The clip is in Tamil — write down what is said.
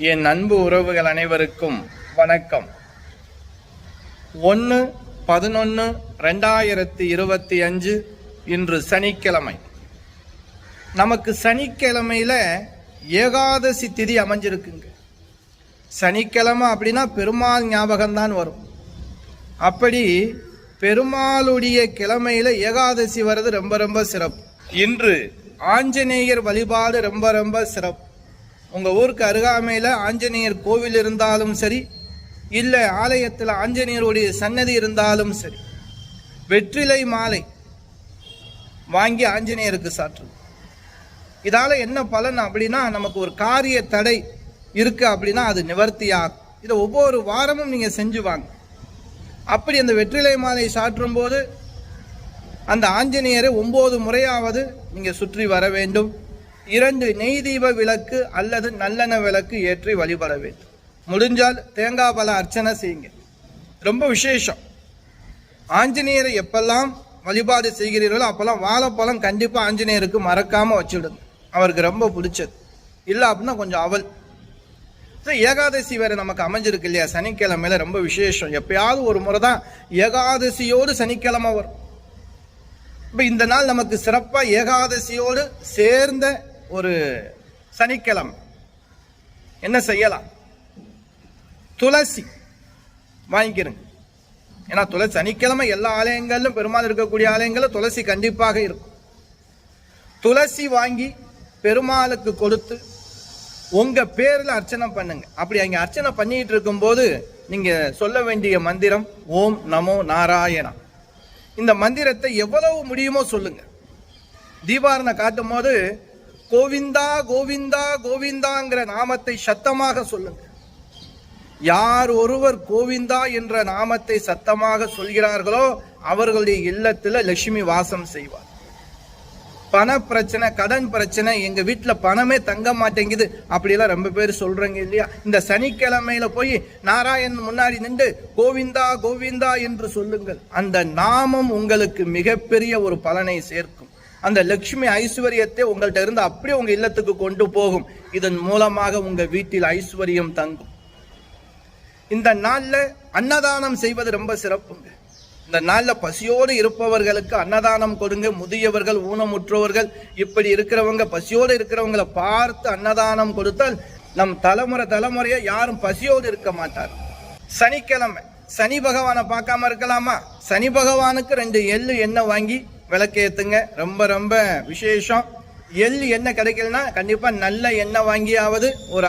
என் அன்பு உறவுகள் அனைவருக்கும் வணக்கம். ஒன்று பதினொன்று ரெண்டாயிரத்தி இருபத்தி அஞ்சு இன்று சனிக்கிழமை. நமக்கு சனிக்கிழமையில் ஏகாதசி திதி அமைஞ்சிருக்குங்க. சனிக்கிழமை அப்படின்னா பெருமாள் ஞாபகம்தான் வரும். அப்படி பெருமாளுடைய கிழமையில் ஏகாதசி வர்றது ரொம்ப ரொம்ப சிறப்பு. இன்று ஆஞ்சநேயர் வழிபாடு ரொம்ப ரொம்ப சிறப்பு. உங்கள் ஊருக்கு அருகாமையில் ஆஞ்சநேயர் கோவில் இருந்தாலும் சரி இல்லை ஆலயத்தில் ஆஞ்சநேயருடைய சன்னதி இருந்தாலும் சரி வெற்றிலை மாலை வாங்கி ஆஞ்சநேயருக்கு சாற்றுது இதால் என்ன பலன் அப்படின்னா நமக்கு ஒரு காரிய தடை இருக்கு அப்படின்னா அது நிவர்த்தியாகும். இதை ஒவ்வொரு வாரமும் நீங்கள் செஞ்சு வாங்க. அப்படி அந்த வெற்றிலை மாலை சாற்றும் போது அந்த ஆஞ்சநேயரை ஒம்பது முறையாவது நீங்கள் சுற்றி வர வேண்டும். இரண்டு நெய் தீப விளக்கு அல்லது நல்லெண்ண விளக்கு ஏற்றி வழிபட வேண்டும். முடிஞ்சால் தேங்காய் பழம் அர்ச்சனை செய்யுங்க. ரொம்ப விசேஷம். ஆஞ்சநேயரை எப்பெல்லாம் வழிபாடு செய்கிறீர்களோ அப்பெல்லாம் வாழைப்பழம் கண்டிப்பாக ஆஞ்சநேயருக்கு மறக்காமல் வச்சுடுங்க. அவருக்கு ரொம்ப பிடிச்சது. இல்லை அப்படின்னா கொஞ்சம் அவல். ஸோ ஏகாதசி வேறு நமக்கு அமைஞ்சிருக்கு இல்லையா? சனிக்கிழமையில ரொம்ப விசேஷம். எப்பயாவது ஒரு முறை தான் ஏகாதசியோடு சனிக்கிழமை வரும். இப்போ இந்த நாள் நமக்கு சிறப்பாக ஏகாதசியோடு சேர்ந்த ஒரு சனிக்கிழமை. என்ன செய்யலாம்? துளசி வாங்கிக்கிறங்க ஏன்னா துளசி சனிக்கிழமை எல்லா ஆலயங்களிலும் பெருமாள் இருக்கக்கூடிய ஆலயங்களில் துளசி கண்டிப்பாக இருக்கும். துளசி வாங்கி பெருமாளுக்கு கொடுத்து உங்கள் பேரில் அர்ச்சனை பண்ணுங்க. அப்படி அங்கே அர்ச்சனை பண்ணிட்டு இருக்கும்போது நீங்கள் சொல்ல வேண்டிய மந்திரம் ஓம் நமோ நாராயணா. இந்த மந்திரத்தை எவ்வளவு முடியுமோ சொல்லுங்கள் தீபாரணை காட்டும் போது கோவிந்தா கோவிந்தா கோவிந்தாங்கிற நாமத்தை சத்தமாக சொல்லுங்க யார் ஒருவர் கோவிந்தா என்ற நாமத்தை சத்தமாக சொல்கிறார்களோ அவர்களுடைய இல்லத்துல லட்சுமி வாசம் செய்வார். பண பிரச்சனை கடன் பிரச்சனை எங்க வீட்டில் பணமே தங்க மாட்டேங்குது அப்படிலாம் ரொம்ப பேர் சொல்றாங்க இல்லையா? இந்த சனிக்கிழமையில போய் நாராயண் முன்னாடி நின்று கோவிந்தா கோவிந்தா என்று சொல்லுங்கள். அந்த நாமம் உங்களுக்கு மிகப்பெரிய ஒரு பலனை சேர்க்கும். அந்த லட்சுமி ஐஸ்வர்யத்தை உங்கள்கிட்ட இருந்து அப்படியே உங்கள் இல்லத்துக்கு கொண்டு போகும். இதன் மூலமாக உங்கள் வீட்டில் ஐஸ்வர்யம் தங்கும். இந்த நாளில் அன்னதானம் செய்வது ரொம்ப சிறப்புங்க. இந்த நாளில் பசியோடு இருப்பவர்களுக்கு அன்னதானம் கொடுங்க. முதியவர்கள் ஊனமுற்றவர்கள் இப்படி இருக்கிறவங்க பசியோடு இருக்கிறவங்களை பார்த்து அன்னதானம் கொடுத்தால் நம் தலைமுறை தலைமுறையை யாரும் பசியோடு இருக்க மாட்டார். சனிக்கிழமை சனி பகவானை பார்க்காம இருக்கலாமா? சனி பகவானுக்கு ரெண்டு எள்ளு எண்ணெய் வாங்கி விளக்கேத்துங்க. ரொம்ப ரொம்ப விசேஷம். எள் எண்ணெய் கிடைக்கலன்னா கண்டிப்பா நல்ல எண்ணெய் வாங்கியாவது ஒரு